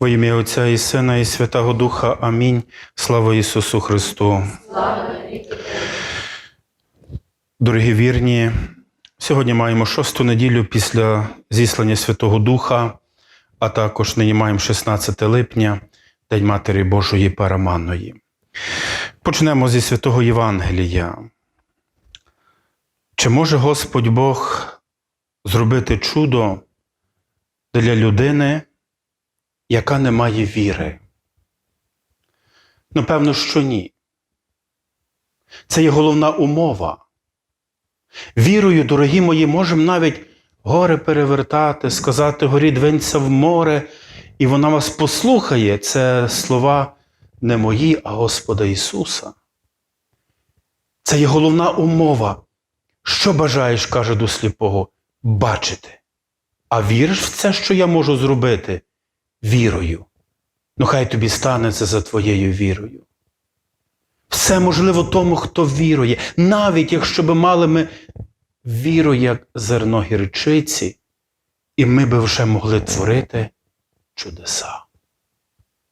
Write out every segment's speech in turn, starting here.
Во ім'я Отця і Сина, і Святого Духа. Амінь. Слава Ісусу Христу. Дорогі вірні, сьогодні маємо шосту неділю після зіслання Святого Духа, а також нині маємо 16 липня, День Матері Божої Параманної. Почнемо зі святого Євангелія. Чи може Господь Бог зробити чудо для людини, яка не має віри? Ну, певно, що ні. Це є головна умова. Вірою, дорогі мої, можемо навіть гори перевертати, сказати горі двинься в море, і вона вас послухає. Це слова не мої, а Господа Ісуса. Це є головна умова. Що бажаєш, каже до сліпого, бачити. А віриш в це, що я можу зробити? Вірою. Ну, хай тобі станеться за твоєю вірою. Все можливо тому, хто вірує, навіть якщо би мали ми віру, як зерно гірчиці, і ми би вже могли творити чудеса.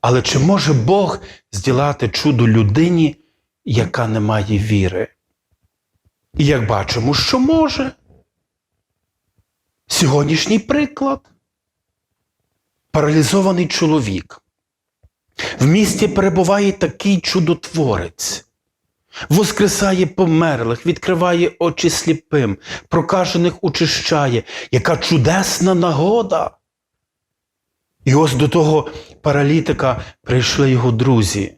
Але чи може Бог зділати чудо людині, яка не має віри? І як бачимо, що може? Сьогоднішній приклад. Паралізований чоловік. В місті перебуває такий чудотворець. Воскресає померлих, відкриває очі сліпим, прокажених очищає. Яка чудесна нагода! І ось до того паралітика прийшли його друзі.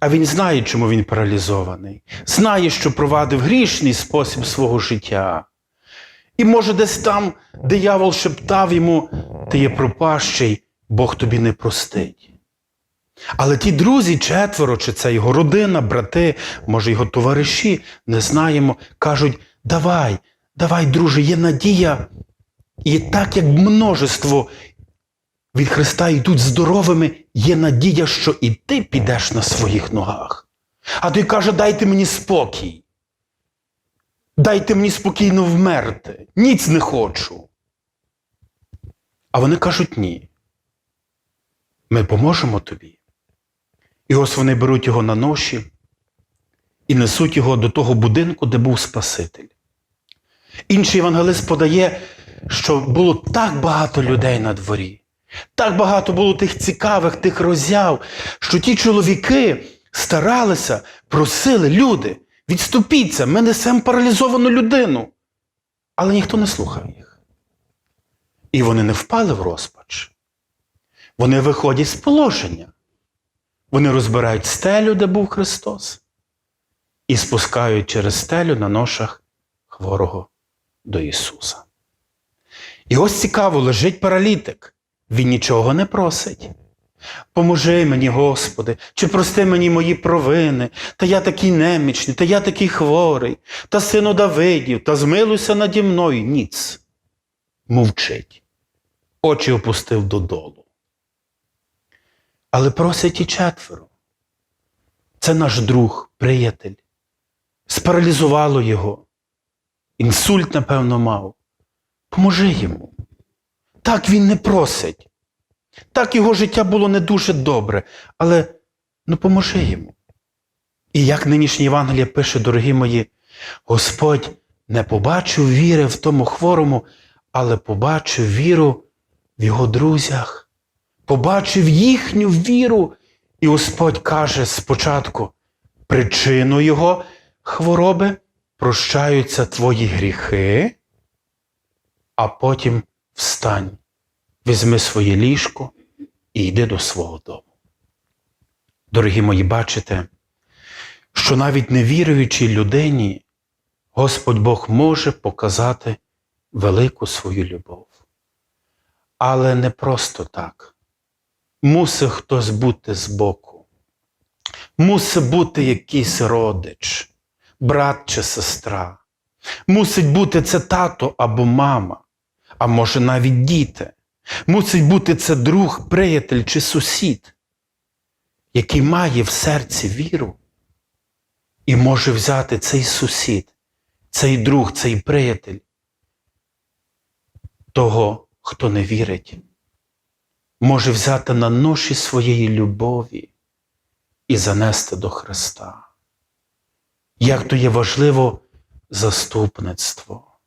А він знає, чому він паралізований. Знає, що провадив грішний спосіб свого життя. І може десь там диявол шептав йому, ти є пропащий, Бог тобі не простить. Але ті друзі, четверо, чи це його родина, брати, може його товариші, не знаємо, кажуть: давай, давай, друже, є надія. І так як множество від Христа йдуть здоровими, є надія, що і ти підеш на своїх ногах. А той каже, дайте мені спокій. Дайте мені спокійно вмерти. Ніц не хочу. А вони кажуть ні. Ми поможемо тобі. І ось вони беруть його на ноші і несуть його до того будинку, де був Спаситель. Інший євангелист подає, що було так багато людей на дворі, так багато було тих цікавих, тих роззяв, що ті чоловіки старалися, просили люди, відступіться, ми несемо паралізовану людину. Але ніхто не слухав їх. І вони не впали в розпач. Вони виходять з положення. Вони розбирають стелю, де був Христос, і спускають через стелю на ношах хворого до Ісуса. І ось цікаво, лежить паралітик. Він нічого не просить. Поможи мені, Господи, чи прости мені мої провини, та я такий немічний, та я такий хворий, та сину Давидів, та змилуйся наді мною. Ніц. Мовчить. Очі опустив додолу. Але просять і четверо. Це наш друг, приятель. Спаралізувало його. Інсульт, напевно, мав. Поможи йому. Так він не просить. Так його життя було не дуже добре, але ну поможи йому. І як нинішнє Євангеліє пише, дорогі мої, Господь не побачив віри в тому хворому, але побачив віру в його друзях, побачив їхню віру. І Господь каже спочатку, причиною його хвороби прощаються твої гріхи, а потім встань, візьми своє ліжко і йди до свого дому. Дорогі мої, бачите, що навіть невіруючій людині Господь Бог може показати велику свою любов. Але не просто так. Мусить хтось бути збоку. Мусить бути якийсь родич, брат чи сестра. Мусить бути це тато або мама, а може навіть діти. Мусить бути це друг, приятель чи сусід, який має в серці віру і може взяти цей сусід, цей друг, цей приятель того, хто не вірить, може взяти на ноші своєї любові і занести до Христа. Як то є важливо заступництво,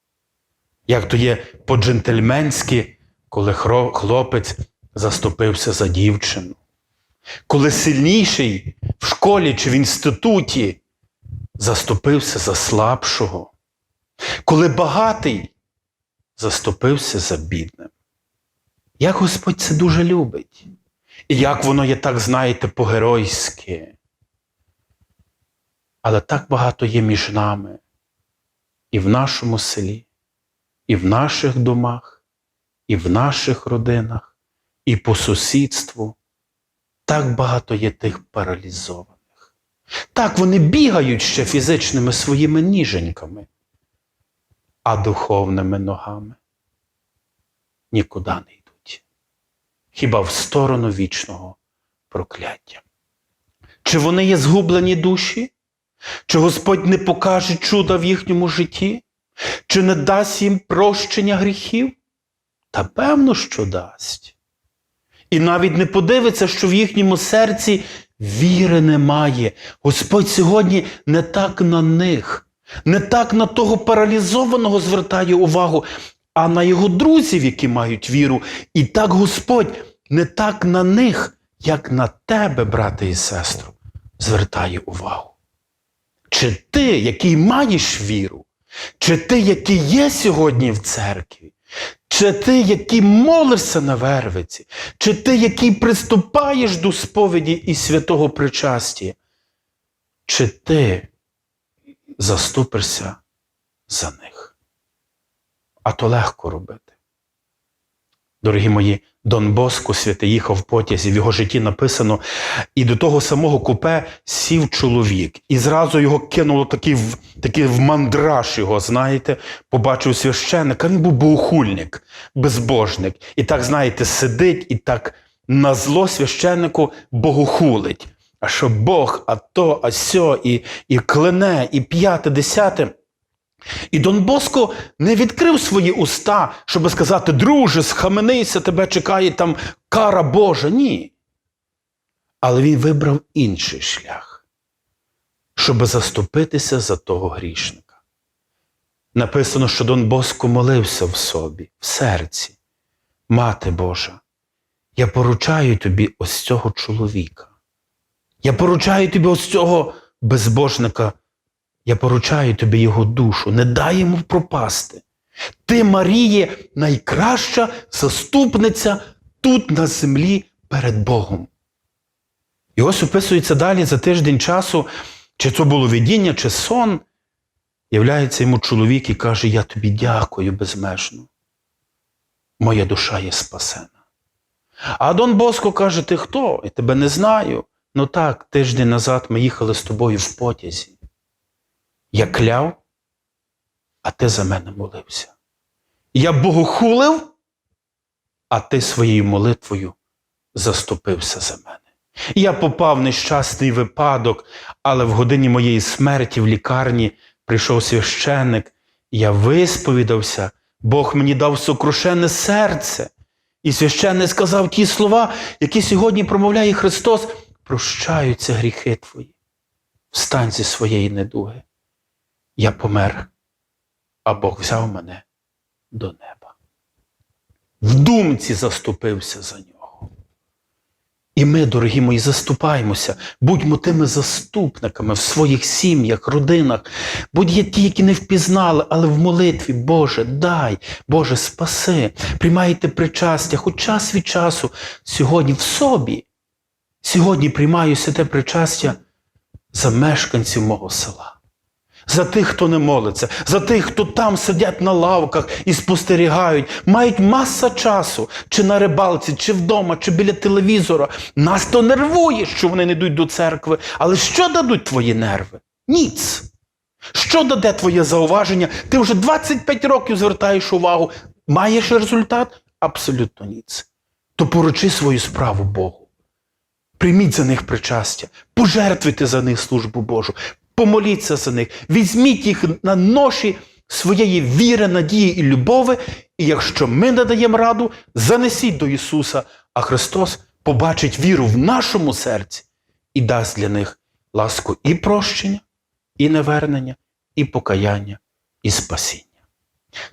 як то є по-джентльменськи, коли хлопець заступився за дівчину, коли сильніший в школі чи в інституті заступився за слабшого, коли багатий заступився за бідним. Як Господь це дуже любить. І як воно є так, знаєте, по-геройськи. Але так багато є між нами і в нашому селі, і в наших домах, і в наших родинах, і по сусідству. Так багато є тих паралізованих. Так вони бігають ще фізичними своїми ніженьками, а духовними ногами нікуди не йдуть. Хіба в сторону вічного прокляття. Чи вони є згублені душі? Чи Господь не покаже чуда в їхньому житті? Чи не дасть їм прощення гріхів? Та певно, що дасть. І навіть не подивиться, що в їхньому серці віри немає. Господь сьогодні не так на них, не так на того паралізованого звертає увагу, а на його друзів, які мають віру. І так Господь не так на них, як на тебе, брате і сестру, звертає увагу. Чи ти, який маєш віру, чи ти, який є сьогодні в церкві, чи ти, який молишся на вервиці, чи ти, який приступаєш до сповіді і святого причастя, чи ти заступишся за них? А то легко робити. Дорогі мої, Дон Боско святий їхав потязі, в його житті написано, і до того самого купе сів чоловік, і зразу його кинуло такий, в- такий в мандраж його, знаєте, побачив священника, він був богохульник, безбожник. І так, знаєте, сидить і так на зло священнику богохулить. А що Бог, а то, а сьо, і, і клене, і п'яте, десяте. І Дон Боско не відкрив свої уста, щоб сказати, друже, схаменися, тебе чекає там кара Божа. Ні. Але він вибрав інший шлях, щоб заступитися за того грішника. Написано, що Дон Боско молився в собі, в серці. Мати Божа, я поручаю тобі ось цього чоловіка. Я поручаю тобі ось цього безбожника. Я поручаю тобі його душу, не дай йому пропасти. Ти, Маріє, найкраща заступниця тут на землі перед Богом. І ось описується далі за тиждень часу, чи це було видіння, чи сон. Являється йому чоловік і каже: Я тобі дякую безмежно. Моя душа є спасена. А Дон Боско каже: Ти хто? Я тебе не знаю. Ну так, тиждень назад ми їхали з тобою в потязі. Я кляв, а ти за мене молився. Я богохулив, а ти своєю молитвою заступився за мене. Я попав в нещасний випадок, але в годині моєї смерті в лікарні прийшов священник, я висповідався, Бог мені дав сокрушене серце. І священник сказав ті слова, які сьогодні промовляє Христос, прощаються гріхи твої. Встань зі своєї недуги. Я помер, а Бог взяв мене до неба. В думці заступився за нього. І ми, дорогі мої, заступаємося, будьмо тими заступниками в своїх сім'ях, родинах. Будь є ті, які не впізнали, але в молитві, Боже, дай, Боже, спаси, приймайте причастя, хоч час від часу, сьогодні в собі. Сьогодні приймаю святе причастя за мешканців мого села. За тих, хто не молиться, за тих, хто там сидять на лавках і спостерігають, мають маса часу, чи на рибалці, чи вдома, чи біля телевізора. Нас то нервує, що вони не йдуть до церкви. Але що дадуть твої нерви? Ніц. Що даде твоє зауваження? Ти вже 25 років звертаєш увагу. Маєш результат? Абсолютно ніц. То поручи свою справу Богу. Прийміть за них причастя, пожертвуйте за них службу Божу, помоліться за них, візьміть їх на ноші своєї віри, надії і любові, і якщо ми не даємо раду, занесіть до Ісуса, а Христос побачить віру в нашому серці і дасть для них ласку і прощення, і невернення, і покаяння, і спасіння.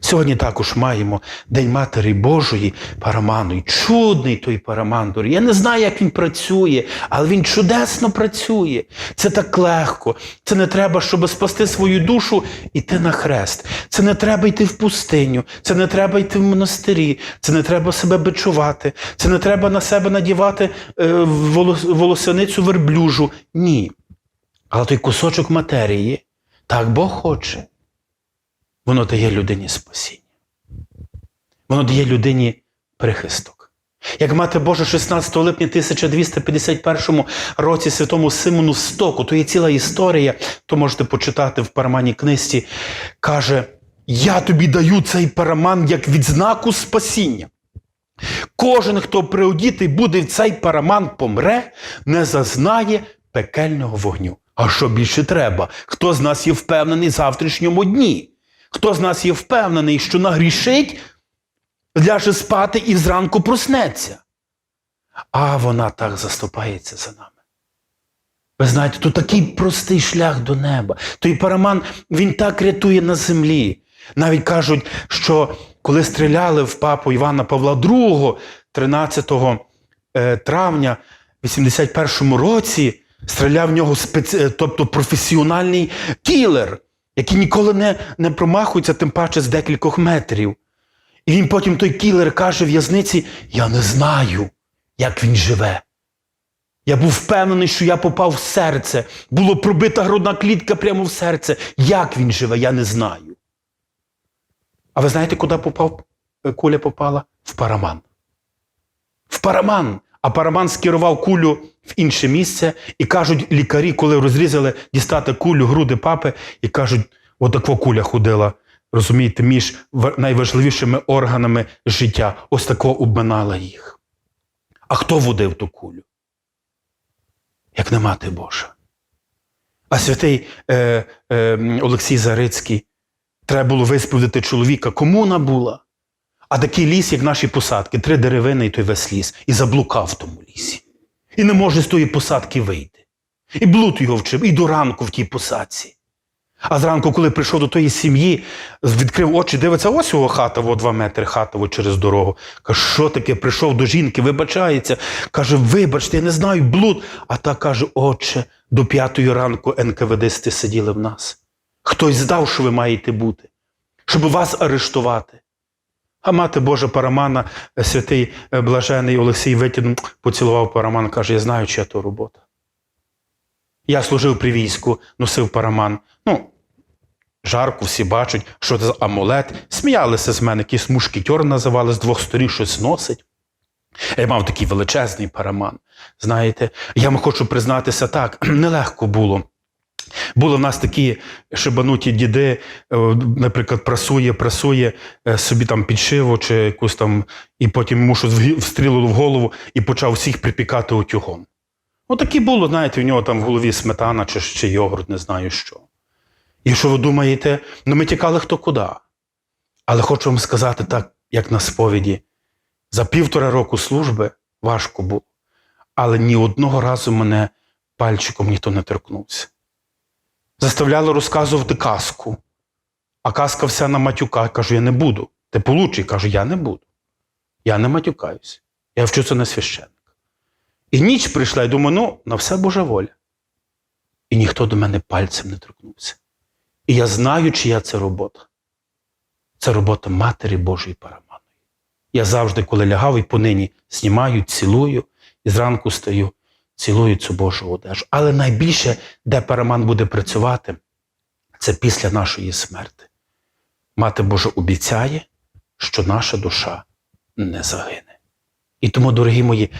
Сьогодні також маємо День Матері Божої Параману. Чудний той Парамандур. Я не знаю, як він працює, але він чудесно працює. Це так легко. Це не треба, щоб спасти свою душу, іти на хрест. Це не треба йти в пустиню, це не треба йти в монастирі, це не треба себе бичувати, це не треба на себе надівати е, волос- волосяницю верблюжу. Ні. Але той кусочок матерії, так Бог хоче воно дає людині спасіння. Воно дає людині прихисток. Як мати Божа 16 липня 1251 році святому Симону Стоку, то є ціла історія, то можете почитати в парамані книжці, каже: Я тобі даю цей параман як відзнаку спасіння. Кожен, хто приодітий буде в цей параман помре, не зазнає пекельного вогню. А що більше треба? Хто з нас є впевнений в завтрашньому дні? Хто з нас є впевнений, що нагрішить, ляже спати і зранку проснеться? А вона так заступається за нами. Ви знаєте, тут такий простий шлях до неба. Той параман, він так рятує на землі. Навіть кажуть, що коли стріляли в папу Івана Павла II 13 е, травня 81 році, стріляв в нього спеці... е, тобто професіональний кілер, який ніколи не, не промахується, тим паче з декількох метрів. І він потім той кілер каже в'язниці: Я не знаю, як він живе. Я був впевнений, що я попав в серце. Було пробита грудна клітка прямо в серце. Як він живе, я не знаю. А ви знаєте, куди попав, е, куля попала? В параман. В параман. А параман скерував кулю в інше місце, і кажуть лікарі, коли розрізали дістати кулю, груди папи, і кажуть, отаква куля ходила, розумієте, між найважливішими органами життя. Ось тако обминала їх. А хто водив ту кулю? Як не мати Божа. А святий е, е, Олексій Зарицький треба було висповідати чоловіка. Кому була? А такий ліс, як наші посадки, три деревини і той весь ліс. І заблукав в тому лісі. І не може з тої посадки вийти. І блуд його вчив, і до ранку в тій посадці. А зранку, коли прийшов до тої сім'ї, відкрив очі, дивиться, ось його хата, во два метри хата во через дорогу. Каже, що таке? Прийшов до жінки, вибачається. Каже, вибачте, я не знаю, блуд. А та каже, отче, до п'ятої ранку НКВДсти сиділи в нас. Хтось здав, що ви маєте бути, щоб вас арештувати. А мати Божа Парамана, е, святий е, блажений Олексій Витін поцілував Параман, каже: Я знаю, чия то робота. Я служив при війську, носив параман. Ну, жарко, всі бачать, що це за амулет. Сміялися з мене, якийсь мушкетер називали з двох сторін, щось носить. Я мав такий величезний параман. Знаєте, я вам хочу признатися так, нелегко було. Були в нас такі шибануті діди, е, наприклад, прасує, прасує е, собі там підшиву чи якусь там, і потім йому щось встрілило в голову і почав всіх припікати утюгом. Ну, такі було, знаєте, у нього там в голові сметана чи, чи йогурт, не знаю що. І що ви думаєте, ну ми тікали хто куди. Але хочу вам сказати так, як на сповіді, за півтора року служби важко було, але ні одного разу мене пальчиком ніхто не торкнувся. Заставляли розказувати казку, а казка вся на матюка. Кажу, я не буду. Ти получий, кажу, я не буду. Я не матюкаюся. Я вчуся на священник. І ніч прийшла, і думаю, ну, на все Божа воля. І ніхто до мене пальцем не торкнувся. І я знаю, чия це робота. Це робота Матері Божої Параманої. Я завжди, коли лягав і понині знімаю, цілую, і зранку стаю, цілую цю Божу одежу. Але найбільше, де Параман буде працювати, це після нашої смерти. Мати Божа обіцяє, що наша душа не загине. І тому, дорогі мої,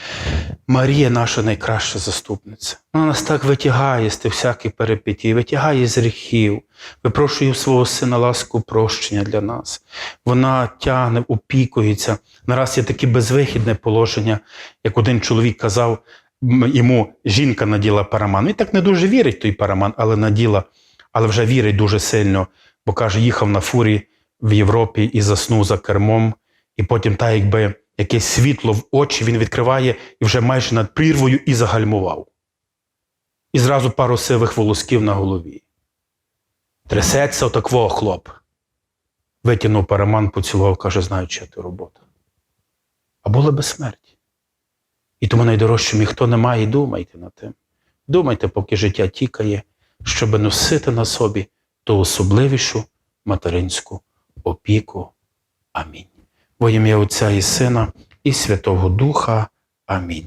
Марія наша найкраща заступниця. Вона нас так витягає з тих всяких перипетій, витягає з гріхів, випрошує у свого сина ласку прощення для нас. Вона тягне, опікується. Нараз є таке безвихідне положення, як один чоловік казав, йому жінка наділа параман. Він так не дуже вірить той параман, але наділа, але вже вірить дуже сильно, бо каже, їхав на фурі в Європі і заснув за кермом, і потім, так якби якесь світло в очі він відкриває і вже майже над прірвою і загальмував. І зразу пару сивих волосків на голові. Трясеться отакого хлоп. Витягнув параман, поцілував, каже, знаю, чия ти робота. А була безсмерть. І тому найдорожчим ніхто немає, і думайте над тим. Думайте, поки життя тікає, щоб носити на собі ту особливішу материнську опіку. Амінь. Во ім'я Отця і Сина і Святого Духа. Амінь.